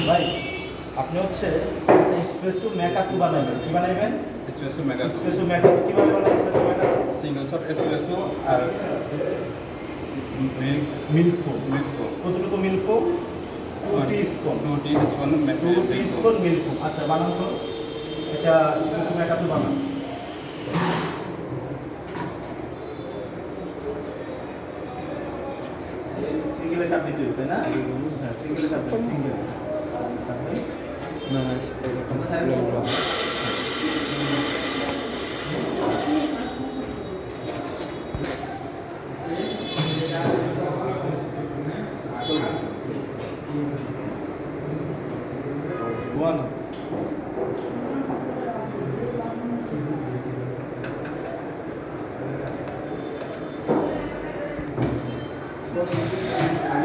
ভাই আপনি হচ্ছে স্পেসু মেকাতু বানাবেন? কি বানাবেন এসপ্রেসো মেগা স্পেসু মেকাতু কীভাবে বানাবেন স্পেসু মেকাতু সিঙ্গেল শট এসপ্রেসো আর milk milk foam milk foam কতটুকু milk foam two teaspoon two teaspoon two teaspoon milk আচ্ছা বানান তো। এটা স্পেসু মেকাতু বানান। সিঙ্গেলে চাপ দিতে হবে না? হ্যাঁ সিঙ্গেলে চাপ দেন সিঙ্গেল 아기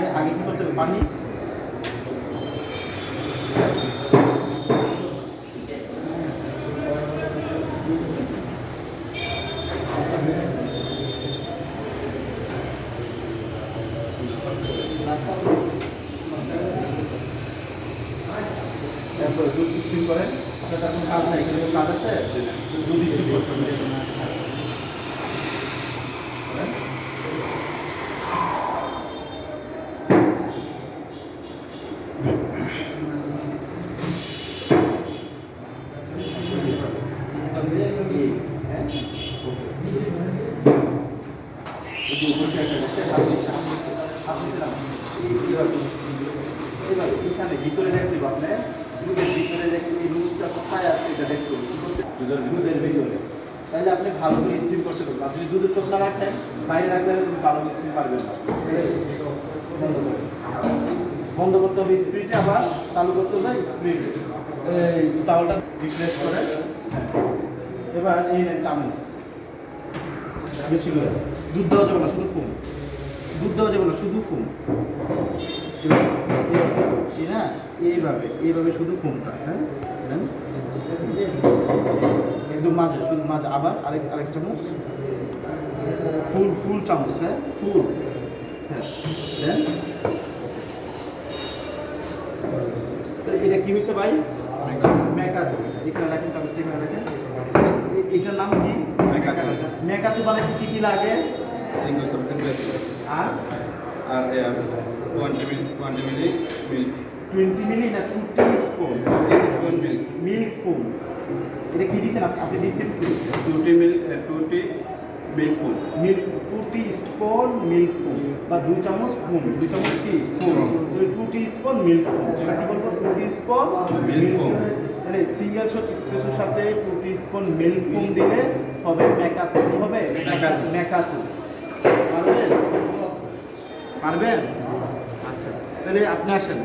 아기 힘들 때 많이 তারপর দুধ স্টিম করেন। আপনার তখন কাজ নাই কিন্তু কাজ আছে? দুধ স্টিম করতে হবে করেন। তাহলে আপনি ভালো করে স্টিম করতে পারবেন। আপনি দুধের চোখ না রাখলেন বাইরে রাখলে ভালো স্টিম পারবেন বন্ধ করতে হবে। স্পিডে আবার চালু করতে হবে স্পিড এই তাওয়ালটা রিপ্লেস করে হ্যাঁ। এবার এই চামচ। বেশি করে। দুধ দেওয়া যাবে না, শুধু ফুম দুধ দেওয়া যাবে না শুধু ফুম। না এইভাবে এইভাবে শুধু ফুমটা হ্যাঁ। একদম মাঝে শুধু মাঝে আবার আরেক আরেক চামচ। ফুল ফুল চামচ হ্যাঁ? ফুল। হ্যাঁ এটা কি হয়েছে ভাই? মেকাতু এখানে রাখেন চামচটা এখানে রাখেন। এটার নাম কি? মেকাতু। মেকাতু বানাইতে কি কি লাগে? সিঙ্গেল আর? আর twenty milli twenty milli milk twenty milli না two teaspoon teaspoon milk milk foam এটা কি দিয়েছেন আপনি? আপনি দিয়েছেন টু টি মিল two tea milk food milk two teaspoon milk foam বা দুই চামচ ফুম দুই চামচ কি foam two teaspoon milk foam এটা কি বলব? Two teaspoon Milk foam। তাহলে সিঙ্গেল শট স্পেসের সাথে two tea spoon milk foam দিলে হবে মেকাতু হবে মেকাতু। মেকাতু পারবেন? আচ্ছা তাহলে আপনি আসেন।